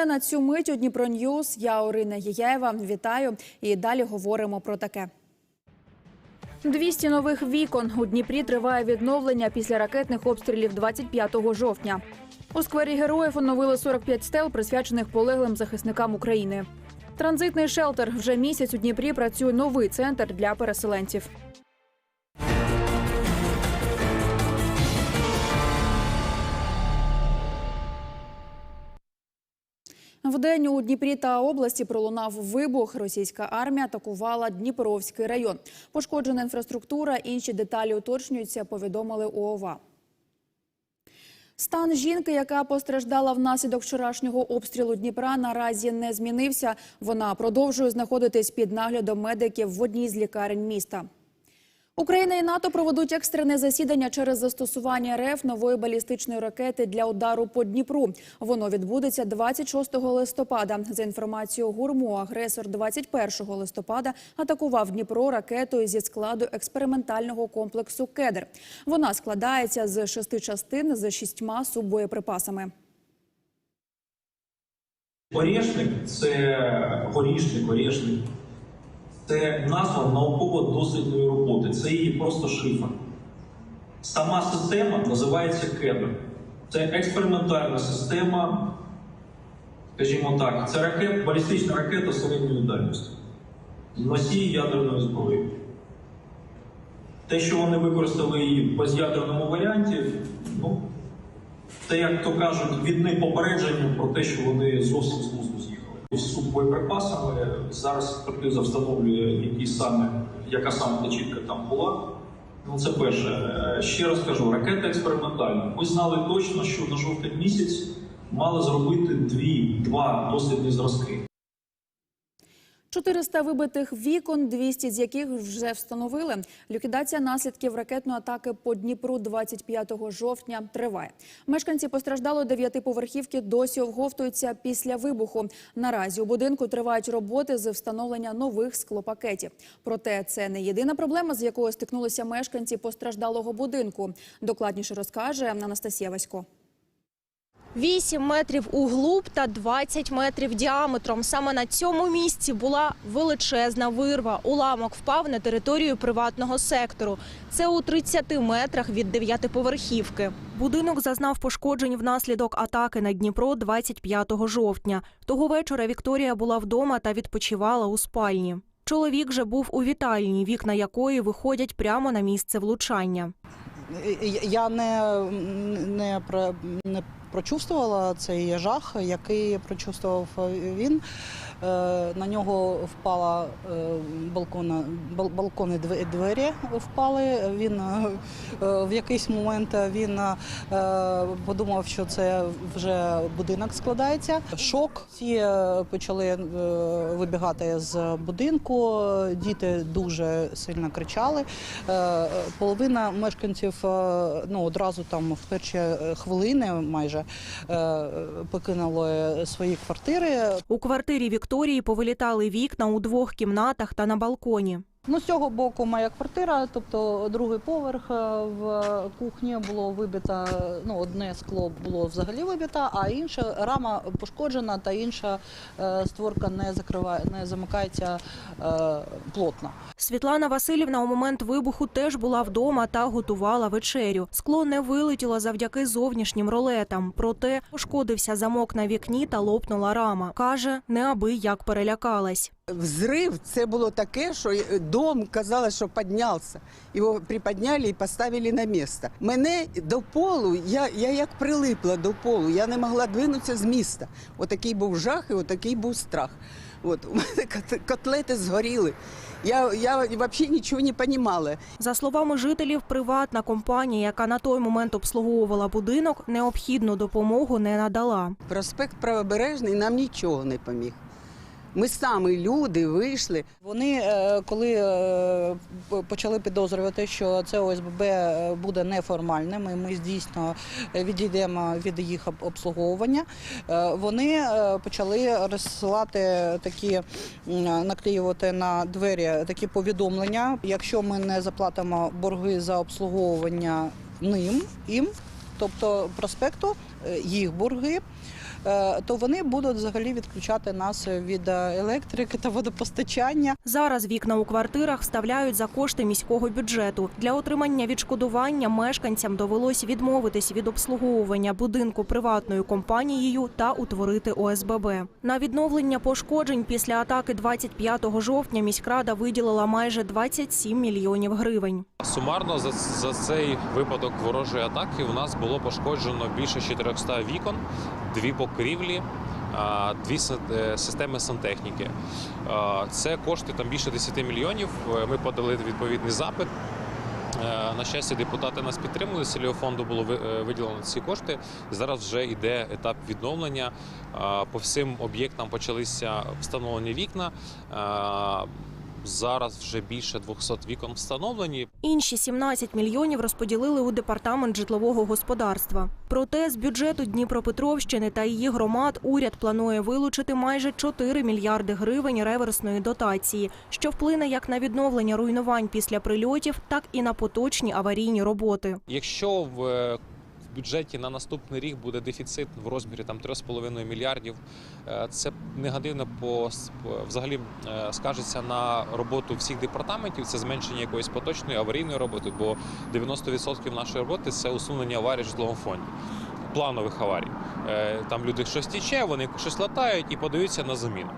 головне на цю мить у Дніпро Ньюс. Я Орина Єяєва. Вітаю і далі говоримо про таке. 200 нових вікон у Дніпрі триває відновлення після ракетних обстрілів 25 жовтня. У сквері героїв оновили 45 стел, присвячених полеглим захисникам України. Транзитний шелтер вже місяць у Дніпрі працює новий центр для переселенців. Вдень у Дніпрі та області пролунав вибух. Російська армія атакувала Дніпровський район. Пошкоджена інфраструктура. Інші деталі уточнюються. Повідомили ООВА. Стан жінки, яка постраждала внаслідок вчорашнього обстрілу Дніпра, наразі не змінився. Вона продовжує знаходитись під наглядом медиків в одній з лікарень міста. Україна і НАТО проведуть екстрене засідання через застосування РФ нової балістичної ракети для удару по Дніпру. Воно відбудеться 26 листопада. За інформацією ГУРМУ, агресор 21 листопада атакував Дніпро ракетою зі складу експериментального комплексу Кедр. Вона складається з шести частин з шістьма суббоєприпасами. Орішник це горішник, орішник. Це назва науково-дослідної роботи. Це її просто шифр. Сама система називається кедр. Це експериментальна система, скажімо так, це ракет, балістична ракета середньої дальності. Носій ядерної зброї. Те, що вони використали її в без'ядерному варіанті, ну, це, як то кажуть, відне попередження про те, що вони зовсім з суббоєприпасами зараз експертиза встановлює, які саме, яка саме начітка там була. Ну, це перше. Е, Ще раз кажу, ракета експериментальна. Ми знали точно, що на жовтий місяць мали зробити дві, два дослідні зразки. 400 вибитих вікон, 200 з яких вже встановили. Ліквідація наслідків ракетної атаки по Дніпру 25 жовтня триває. Мешканці постраждалої дев'ятиповерхівки досі оговтуються після вибуху. Наразі у будинку тривають роботи з встановлення нових склопакетів. Проте це не єдина проблема, з якою стикнулися мешканці постраждалого будинку. Докладніше розкаже Анастасія Васько. 8 метрів углуб та 20 метрів діаметром. Саме на цьому місці була величезна вирва. Уламок впав на територію приватного сектору. Це у 30 метрах від дев'ятиповерхівки. Будинок зазнав пошкоджень внаслідок атаки на Дніпро 25 жовтня. Того вечора Вікторія була вдома та відпочивала у спальні. Чоловік же був у вітальні, вікна якої виходять прямо на місце влучання. Я не, не, про- не прочувствувала цей жах, який прочувствував він. Е, На нього впала е, балкона, бал- балкони двері впали. Він е, в якийсь момент він подумав, що це вже будинок складається. Шок. Всі почали вибігати з будинку. Діти дуже сильно кричали. Половина мешканців ну, одразу там в перші хвилини майже покинули свої квартири. У квартирі Вікторії повилітали вікна у двох кімнатах та на балконі. Ну, з цього боку моя квартира, тобто другий поверх е, в кухні було вибито, ну, одне скло було взагалі вибито, а інша рама пошкоджена, та інша е, створка не закриває, не замикається е, плотно. Світлана Васильівна у момент вибуху теж була вдома та готувала вечерю. Скло не вилетіло завдяки зовнішнім ролетам. Проте пошкодився замок на вікні та лопнула рама. Каже, неабияк перелякалась. Взрыв це було таке, що дом казалось, що піднявся. Його приподняли і поставили на місце. Мене до полу, я, я як прилипла до полу, я не могла двинутися з міста. Отакий був жах і отакий був страх. От, у мене кот- котлети згоріли. Я, я взагалі нічого не розуміла. За словами жителів, приватна компанія, яка на той момент обслуговувала будинок, необхідну допомогу не надала. Проспект Правобережний нам нічого не поміг. Ми самі люди вийшли. Вони, е, коли е, почали підозрювати, що це ОСББ е, буде неформальним, і ми дійсно відійдемо від їх обслуговування, вони почали розсилати такі, наклеювати на двері такі повідомлення. Якщо ми не заплатимо борги за обслуговування ним, їм, тобто проспекту, їх борги. Е, то вони будуть взагалі відключати нас від е, електрики та водопостачання. Зараз вікна у квартирах вставляють за кошти міського бюджету. Для отримання відшкодування мешканцям довелось відмовитись від обслуговування будинку приватною компанією та утворити ОСББ. На відновлення пошкоджень після атаки 25 жовтня міськрада виділила майже 27 мільйонів гривень. Сумарно за, за цей випадок ворожої атаки у нас було пошкоджено більше 400 вікон, дві покрівлі, дві е, системи сантехніки. Це кошти там більше 10 мільйонів. Е, Ми подали відповідний запит. Е, На щастя, депутати нас підтримали. З фонду було виділено ці кошти. Зараз вже йде етап відновлення. По всім об'єктам почалися встановлені вікна. Зараз вже більше 200 вікон встановлені. Інші 17 мільйонів розподілили у департамент житлового господарства. Проте з бюджету Дніпропетровщини та її громад уряд планує вилучити майже 4 мільярди гривень реверсної дотації, що вплине як на відновлення руйнувань після прильотів, так і на поточні аварійні роботи. Якщо в, е, бюджеті на наступний рік буде дефіцит в розмірі там 3,5 мільярдів, е, це негативно по взагалі е, скажеться на роботу всіх департаментів. Це зменшення якоїсь поточної аварійної роботи, бо 90% нашої роботи це усунення аварій в житловому фонді. Планових аварій. Е, Там люди щось тіче, вони щось латають і подаються на заміну.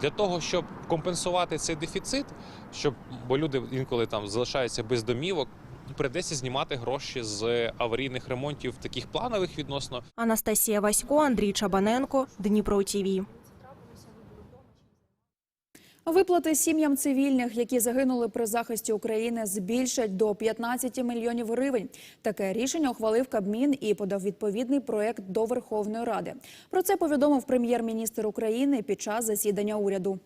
Для того, щоб компенсувати цей дефіцит, щоб бо люди інколи там залишаються без домівок, прийдеться знімати гроші з аварійних ремонтів, таких планових відносно. Анастасія Васько, Андрій Чабаненко, Дніпро ТІВІ. Виплати сім'ям цивільних, які загинули при захисті України, збільшать до 15 мільйонів гривень. Таке рішення ухвалив Кабмін і подав відповідний проект до Верховної Ради. Про це повідомив прем'єр-міністр України під час засідання уряду.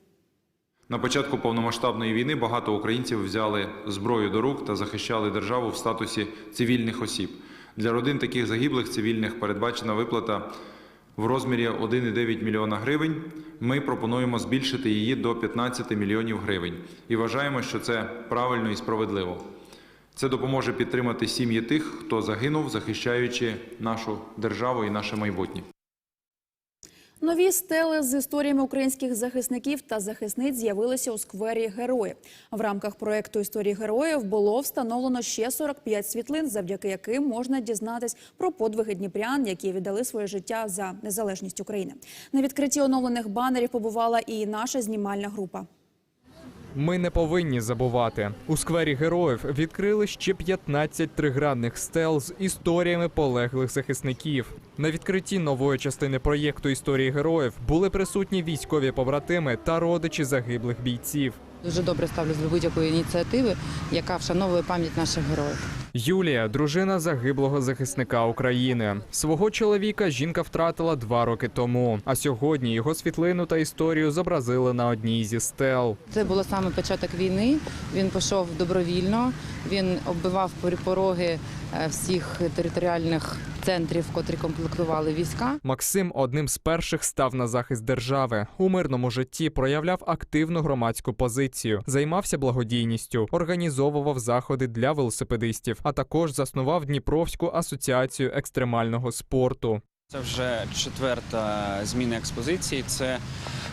На початку повномасштабної війни багато українців взяли зброю до рук та захищали державу в статусі цивільних осіб. Для родин таких загиблих цивільних передбачена виплата в розмірі 1,9 мільйона гривень. Ми пропонуємо збільшити її до 15 мільйонів гривень і вважаємо, що це правильно і справедливо. Це допоможе підтримати сім'ї тих, хто загинув, захищаючи нашу державу і наше майбутнє. Нові стели з історіями українських захисників та захисниць з'явилися у сквері Герої. В рамках проекту історії героїв було встановлено ще 45 світлин, завдяки яким можна дізнатись про подвиги дніпрян, які віддали своє життя за незалежність України. На відкритті оновлених банерів побувала і наша знімальна група. Ми не повинні забувати. У сквері героїв відкрили ще 15 тригранних стел з історіями полеглих захисників. На відкритті нової частини проєкту історії героїв були присутні військові побратими та родичі загиблих бійців. Дуже добре ставлюсь до будь-якої ініціативи, яка вшановує пам'ять наших героїв. Юлія, дружина загиблого захисника України. Свого чоловіка жінка втратила два роки тому. А сьогодні його світлину та історію зобразили на одній зі стел. Це було саме початок війни. Він пішов добровільно. Він оббивав пороги е, всіх територіальних центрів, котрі комплектували війська. Максим одним з перших став на захист держави. У мирному житті проявляв активну громадську позицію, займався благодійністю, організовував заходи для велосипедистів, а також заснував Дніпровську асоціацію екстремального спорту. Це вже четверта зміна експозиції. Це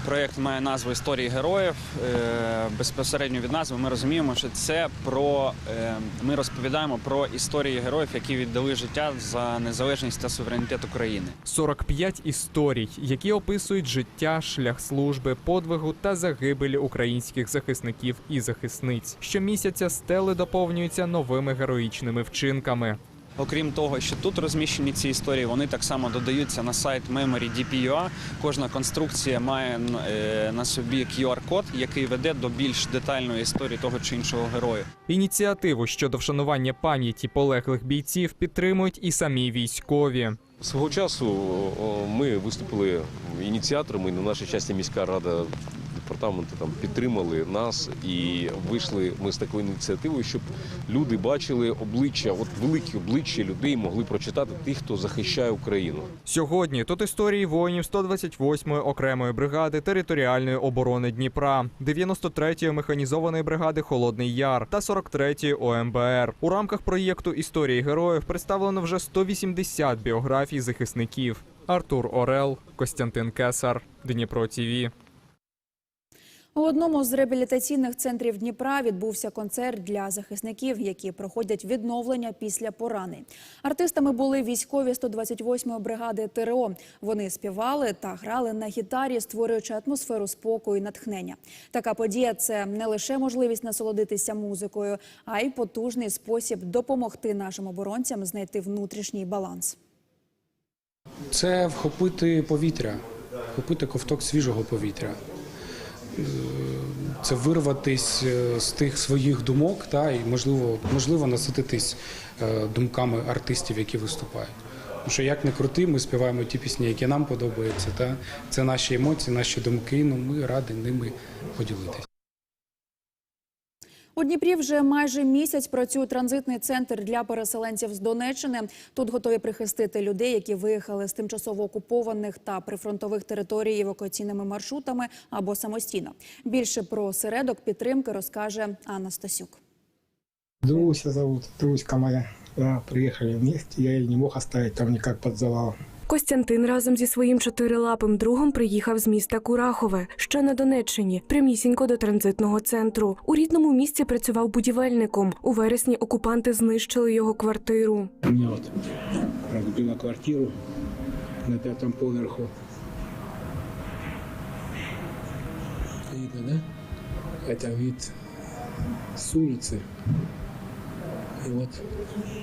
проєкт має назву Історії героїв. Е, Безпосередньо від назви ми розуміємо, що це про е, ми розповідаємо про історії героїв, які віддали життя за незалежність та суверенітет України. 45 історій, які описують життя, шлях служби, подвигу та загибелі українських захисників і захисниць. Щомісяця стели доповнюються новими героїчними вчинками. Окрім того, що тут розміщені ці історії, вони так само додаються на сайт Memory DPUA. Кожна конструкція має е, на собі QR-код, який веде до більш детальної історії того чи іншого героя. Ініціативу щодо вшанування пам'яті полеглих бійців підтримують і самі військові. Свого часу ми виступили ініціаторами. На нашій часті міська рада департаменту там підтримали нас і вийшли ми з такою ініціативою, щоб люди бачили обличчя, от великі обличчя людей могли прочитати тих, хто захищає Україну. Сьогодні тут історії воїнів 128-ї окремої бригади територіальної оборони Дніпра, 93-ї механізованої бригади Холодний Яр та 43-ї ОМБР. У рамках проєкту історії героїв представлено вже 180 біографій захисників. Артур Орел, Костянтин Кесар, Дніпро ТІВІ. У одному з реабілітаційних центрів Дніпра відбувся концерт для захисників, які проходять відновлення після поранень. Артистами були військові 128-ї бригади ТРО. Вони співали та грали на гітарі, створюючи атмосферу спокою і натхнення. Така подія це не лише можливість насолодитися музикою, а й потужний спосіб допомогти нашим оборонцям знайти внутрішній баланс. Це вхопити повітря, вхопити ковток свіжого повітря. Е, Це вирватись е, з тих своїх думок та, і можливо, можливо насититись е, думками артистів, які виступають. Тому що як не крути, ми співаємо ті пісні, які нам подобаються. Та? Це наші емоції, наші думки. Ну ми раді ними поділитися. У Дніпрі вже майже місяць працює транзитний центр для переселенців з Донеччини. Тут готові прихистити людей, які виїхали з тимчасово окупованих та прифронтових територій евакуаційними маршрутами або самостійно. Більше про середок підтримки розкаже Анна Стасюк. Друся зовут, Друська моя. Да, приехали вместе, я ее не мог оставить там никак под завал. Костянтин разом зі своїм чотирилапим другом приїхав з міста Курахове, що на Донеччині, прямісінько до транзитного центру. У рідному місці працював будівельником. У вересні окупанти знищили його квартиру. У меня вот квартиру на пятом поверху. Видно, да? Это вид с улицы И вот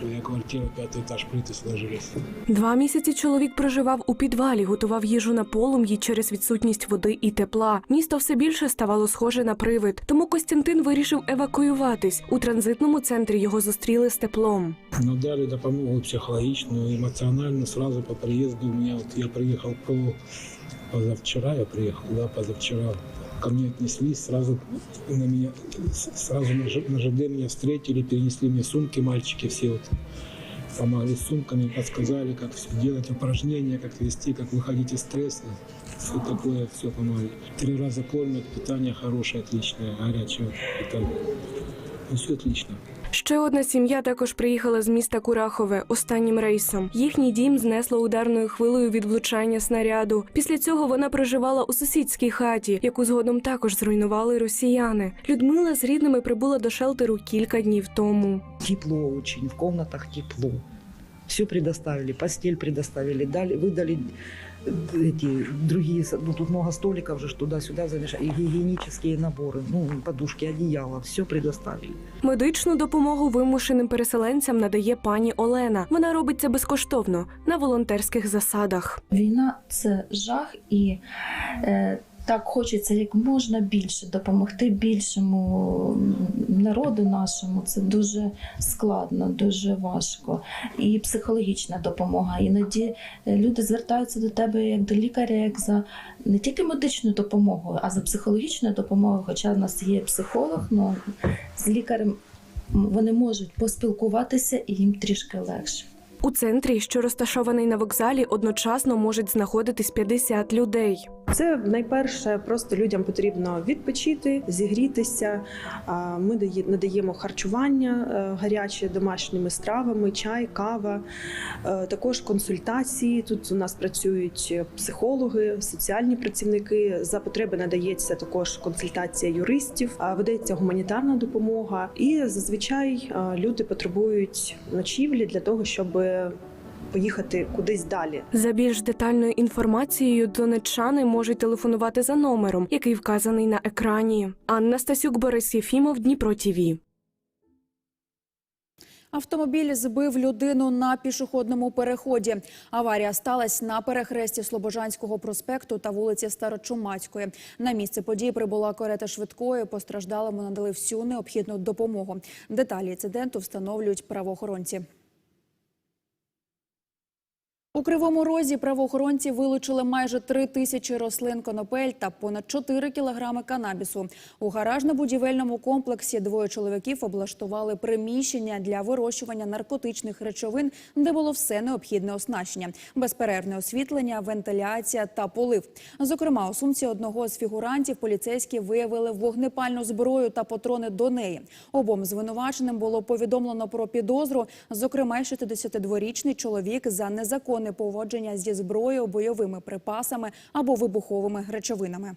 моя квартира, пятый этаж, плиты сложились. Два місяці чоловік проживав у підвалі, готував їжу на полум'ї через відсутність води і тепла. Місто все більше ставало схоже на привид. Тому Костянтин вирішив евакуюватись. У транзитному центрі його зустріли з теплом. Но дали допомогу психологичную, эмоционально сразу по приезду. У меня вот я приехал по позавчера, я приехал, да, позавчера. Ко мне отнеслись, сразу на меня, сразу на, ЖД меня встретили, перенесли мне сумки, мальчики все вот помогли сумками, подсказали, как все делать, упражнения, как вести, как выходить из стресса. Все такое, все помогли. Три раза кормят, питание хорошее, отличное, горячее питание. Ну, все отлично. Ще одна сім'я також приїхала з міста Курахове останнім рейсом. Їхній дім знесло ударною хвилею від влучання снаряду. Після цього вона проживала у сусідській хаті, яку згодом також зруйнували росіяни. Людмила з рідними прибула до шелтеру кілька днів тому. Тепло очень, в комнатах тепло. Все предоставили, постель предоставили, дали, выдали эти другие, ну тут много столиков же ж туда-сюда замешали, и гигиенические наборы, ну подушки, одеяла, все предоставили. Медичну допомогу вимушеним переселенцям надає пані Олена. Вона робить це безкоштовно на волонтерських засадах. Війна це жах, і е, так хочеться як можна більше допомогти більшому народу нашому. Це дуже складно, дуже важко. І психологічна допомога. Іноді е, люди звертаються до тебе як до лікаря, як за не тільки медичною допомогою, а за психологічною допомогою. Хоча в нас є психолог, ну з лікарем вони можуть поспілкуватися і їм трішки легше. У центрі, що розташований на вокзалі, одночасно можуть знаходитись 50 людей. Це найперше, просто людям потрібно відпочити, зігрітися. Ми надаємо харчування е, гаряче домашніми стравами, чай, кава, е, також консультації. Тут у нас працюють психологи, соціальні працівники. За потреби надається також консультація юристів, ведеться гуманітарна допомога. І зазвичай е, люди потребують ночівлі для того, щоб поїхати кудись далі. За більш детальною інформацією донеччани можуть телефонувати за номером, який вказаний на екрані. Анна Стасюк, Борис Єфімов, Дніпро ТІВІ. Автомобіль збив людину на пішохідному переході. Аварія сталася на перехресті Слобожанського проспекту та вулиці Старочумацької. На місце події прибула карета швидкої. Постраждалому надали всю необхідну допомогу. Деталі інциденту встановлюють правоохоронці. У Кривому Розі правоохоронці вилучили майже три тисячі рослин конопель та понад 4 кілограми канабісу. У гаражно-будівельному комплексі двоє чоловіків облаштували приміщення для вирощування наркотичних речовин, де було все необхідне оснащення, безперервне освітлення, вентиляція та полив. Зокрема, у сумці одного з фігурантів поліцейські виявили вогнепальну зброю та патрони до неї. Обом звинуваченим було повідомлено про підозру. Зокрема, й 62-річний чоловік за незаконне поводження зі зброєю, бойовими припасами або вибуховими речовинами.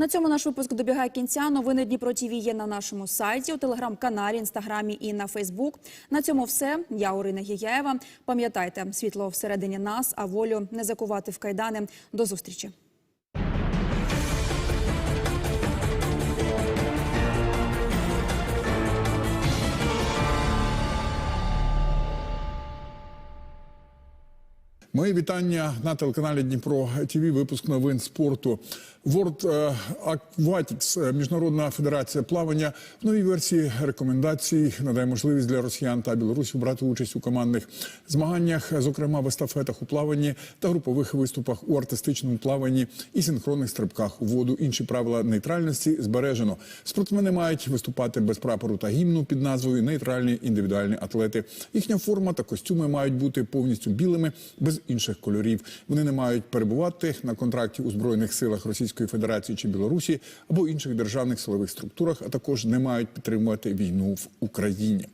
На цьому наш випуск добігає кінця. Новини Дніпро ТІВІ є на нашому сайті, у телеграм-каналі, інстаграмі і на Фейсбук. На цьому все. Я Орина Гіяєва. Пам'ятайте, світло всередині нас, а волю не закувати в кайдани. До зустрічі. Мої вітання на телеканалі Дніпро ТВ. Випуск новин спорту. World е, Aquatics, е, міжнародна федерація плавання в новій версії рекомендацій надає можливість для росіян та білорусів брати участь у командних змаганнях, зокрема в естафетах у плаванні та групових виступах у артистичному плаванні і синхронних стрибках у воду. Інші правила нейтральності збережено. Спортсмени мають виступати без прапору та гімну під назвою Нейтральні індивідуальні атлети. Їхня форма та костюми мають бути повністю білими, без інших кольорів. Вони не мають перебувати на контракті у збройних силах Російської Федерації чи Білорусі або інших державних силових структурах, а також не мають підтримувати війну в Україні.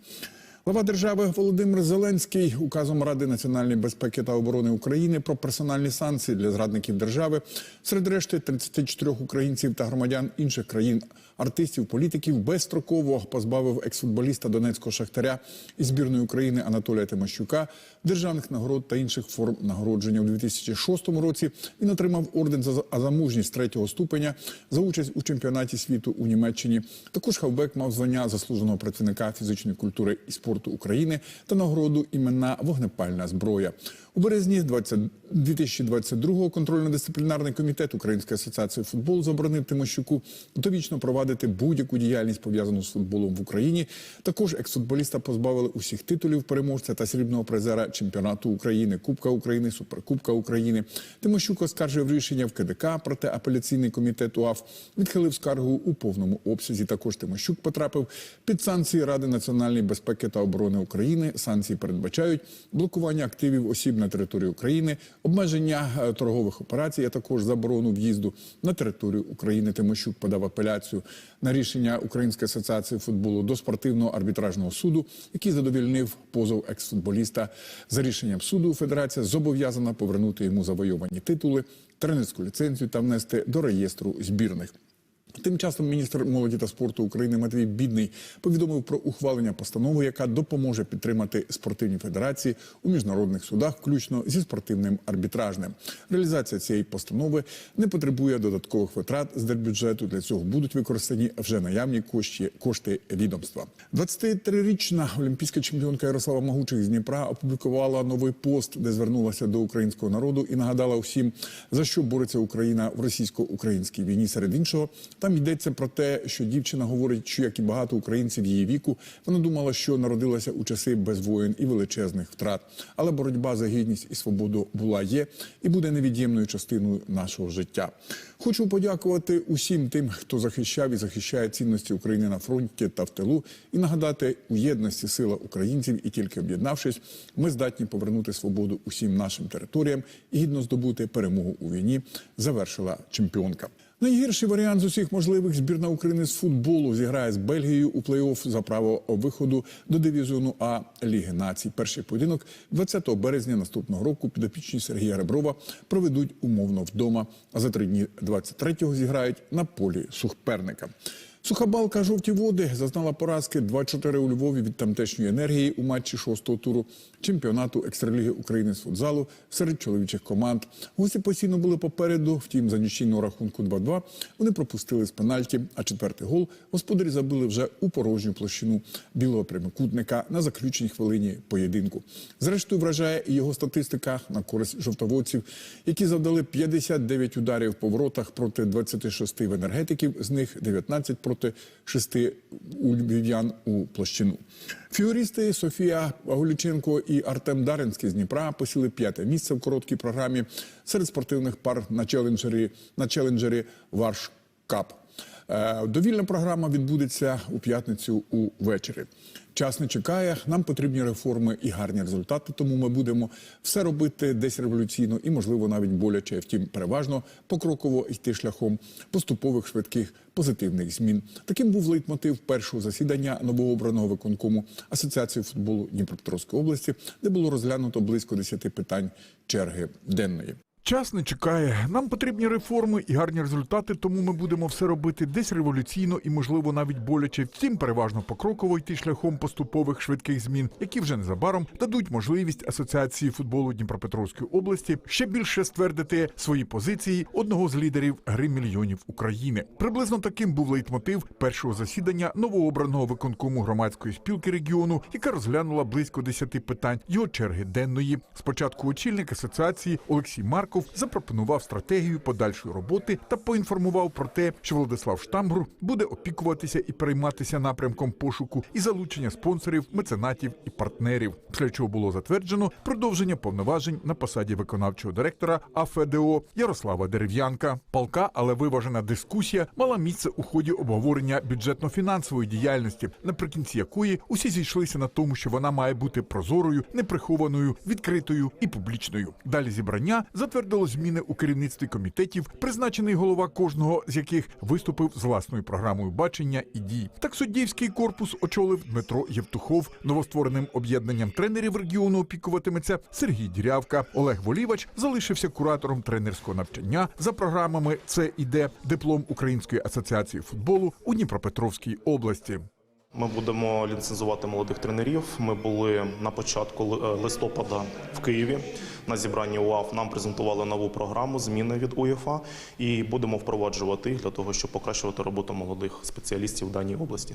Глава держави Володимир Зеленський указом Ради національної безпеки та оборони України про персональні санкції для зрадників держави серед решти 34 українців та громадян інших країн, артистів, політиків безстроково позбавив екс-футболіста Донецького шахтаря і збірної України Анатолія Тимощука державних нагород та інших форм нагородження у 2006 році. Він отримав орден за за мужність третього ступеня за участь у чемпіонаті світу у Німеччині. Також Хавбек мав звання заслуженого працівника фізичної культури і спорту України та нагороду імена вогнепальна зброя. У березні 20 2022-го контрольно-дисциплінарний комітет Української асоціації футболу заборонив Тимощуку довічно провадити будь-яку діяльність пов'язану з футболом в Україні. Також екс-футболіста позбавили усіх титулів переможця та срібного призера чемпіонату України, Кубка України, Суперкубка України. Тимощук оскаржив рішення в КДК, проте апеляційний комітет УАФ відхилив скаргу у повному обсязі. Також Тимощук потрапив під санкції Ради національної безпеки та оборони України. Санкції передбачають блокування активів осіб на території України, обмеження е, торгових операцій, а також заборону в'їзду на територію України. Тимощук подав апеляцію на рішення Української асоціації футболу до спортивного арбітражного суду, який задовільнив позов екс-футболіста. За рішенням суду федерація зобов'язана повернути йому завойовані титули, тренерську ліцензію та внести до реєстру збірних. Тим часом міністр молоді та спорту України Матвій Бідний повідомив про ухвалення постанови, яка допоможе підтримати спортивні федерації у міжнародних судах, включно зі спортивним арбітражним. Реалізація цієї постанови не потребує додаткових витрат з держбюджету. Для цього будуть використані вже наявні кошти, кошти відомства. 23-річна олімпійська чемпіонка Ярослава Магучих з Дніпра опублікувала новий пост, де звернулася до українського народу і нагадала усім, за що бореться Україна в російсько-українській війні. Серед іншого там йдеться про те, що дівчина говорить, що як і багато українців її віку, вона думала, що народилася у часи без воїн і величезних втрат. Але боротьба за гідність і свободу була є і буде невід'ємною частиною нашого життя. Хочу подякувати усім тим, хто захищав і захищає цінності України на фронті та в тилу, і нагадати у єдності сила українців, і тільки об'єднавшись, ми здатні повернути свободу усім нашим територіям і гідно здобути перемогу у війні. Завершила чемпіонка. Найгірший варіант з усіх можливих збірна України з футболу зіграє з Бельгією у плей-офф за право виходу до дивізіону А Ліги націй. Перший поєдинок 20 березня наступного року підопічні Сергія Реброва проведуть умовно вдома. А за три дні 23-го зіграють на полі сухперника. Сухобалка жовті води зазнала поразки 2-4 у Львові від тамтешньої енергії у матчі шостого туру чемпіонату екстраліги України з футзалу серед чоловічих команд. Гості постійно були попереду. Втім, за нічийного рахунку 2-2 вони пропустили з пенальті. А четвертий гол господарі забили вже у порожню площину білого прямокутника на заключній хвилині поєдинку. Зрештою, вражає і його статистика на користь жовтоводців, які завдали 59 ударів по воротах проти 26 в енергетиків, з них 19 проти проти шести львів'ян у площину. Фігуристи Софія Голіченко і Артем Даринський з Дніпра посіли п'яте місце в короткій програмі серед спортивних пар на челенджері на челенджері Варш Кап. Е, Довільна програма відбудеться у п'ятницю увечері. Час не чекає. Нам потрібні реформи і гарні результати. Тому ми будемо все робити десь революційно і, можливо, навіть боляче. Втім, переважно покроково йти шляхом поступових швидких позитивних змін. Таким був лейтмотив першого засідання новообраного виконкому Асоціації футболу Дніпропетровської області, де було розглянуто близько 10 питань черги денної. Час не чекає. Нам потрібні реформи і гарні результати, тому ми будемо все робити десь революційно і, можливо, навіть боляче. Втім, переважно покроково йти шляхом поступових швидких змін, які вже незабаром дадуть можливість асоціації футболу Дніпропетровської області ще більше ствердити свої позиції одного з лідерів гри мільйонів України. Приблизно таким був лейтмотив першого засідання новообраного виконкому громадської спілки регіону, яка розглянула близько 10 питань його черги денної. Спочатку очільник асоціації Олексій Марков запропонував стратегію подальшої роботи та поінформував про те, що Владислав Штамбур буде опікуватися і перейматися напрямком пошуку і залучення спонсорів, меценатів і партнерів. Після чого було затверджено продовження повноважень на посаді виконавчого директора АФДО Ярослава Дерев'янка. Палка, але виважена дискусія мала місце у ході обговорення бюджетно-фінансової діяльності, наприкінці якої усі зійшлися на тому, що вона має бути прозорою, неприхованою, відкритою і публічною. Далі зібрання затвердило зміни у керівництві комітетів, призначений голова кожного з яких виступив з власною програмою бачення і дій. Так суддівський корпус очолив Дмитро Євтухов. Новоствореним об'єднанням тренерів регіону опікуватиметься Сергій Дірявка. Олег Волівач залишився куратором тренерського навчання за програмами Це іде диплом Української асоціації футболу у Дніпропетровській області. Ми будемо ліцензувати молодих тренерів. Ми були на початку е, листопада в Києві на зібранні УАФ. Нам презентували нову програму зміни від УЄФА і будемо впроваджувати їх для того, щоб покращувати роботу молодих спеціалістів в даній області.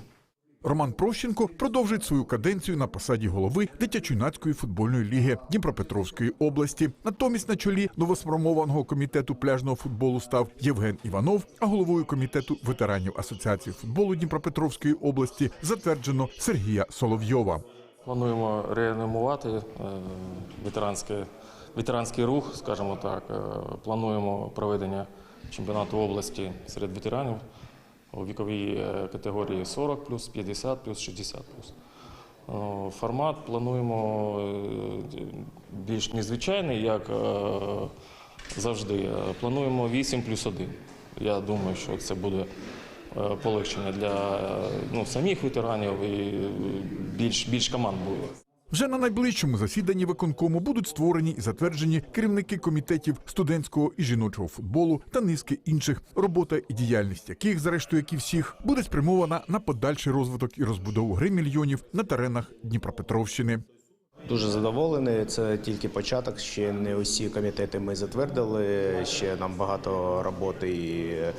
Роман Прощенко продовжить свою каденцію на посаді голови дитячо-юнацької футбольної ліги Дніпропетровської області. Натомість на чолі новосформованого комітету пляжного футболу став Євген Іванов, а головою комітету ветеранів Асоціації футболу Дніпропетровської області затверджено Сергія Соловйова. Плануємо реанімувати е, ветеранське, ветеранський рух, скажімо так. Е, Плануємо проведення чемпіонату області серед ветеранів у віковій е, категорії 40 плюс, 50 плюс, 60 плюс. Е, Формат плануємо е, більш незвичайний, як завжди. Плануємо 8 плюс 1. Я думаю, що це буде полегшення для ну, самих ветеранів і більш, більш команд буде. Вже на найближчому засіданні виконкому будуть створені і затверджені керівники комітетів студентського і жіночого футболу та низки інших, робота і діяльність яких, зрештою, як і всіх, буде спрямована на подальший розвиток і розбудову гри мільйонів на теренах Дніпропетровщини. Дуже задоволений. Це тільки початок. Ще не усі комітети ми затвердили. Ще нам багато роботи і а,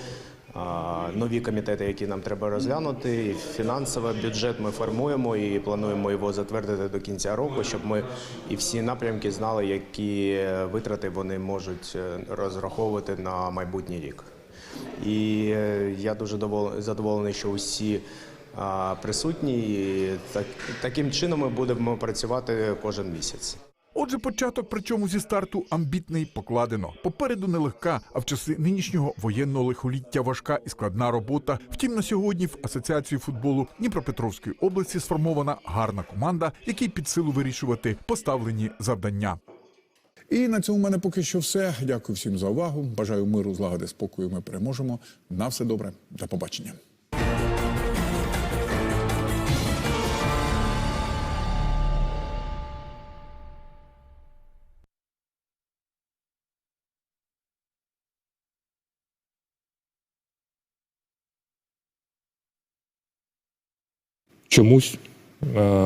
нові комітети, які нам треба розглянути. І фінансовий бюджет ми формуємо і плануємо його затвердити до кінця року, щоб ми і всі напрямки знали, які витрати вони можуть е, розраховувати на майбутній рік. І е, я дуже задоволений, що усі присутні. І так, таким чином ми будемо працювати кожен місяць. Отже, початок, причому зі старту амбітний покладено. Попереду нелегка, а в часи нинішнього воєнного лихоліття важка і складна робота. Втім, на сьогодні в асоціації футболу Дніпропетровської області сформована гарна команда, якій під силу вирішувати поставлені завдання. І на цьому в мене поки що все. Дякую всім за увагу. Бажаю миру, злагоди, спокою. Ми переможемо. На все добре. До побачення. Чомусь е,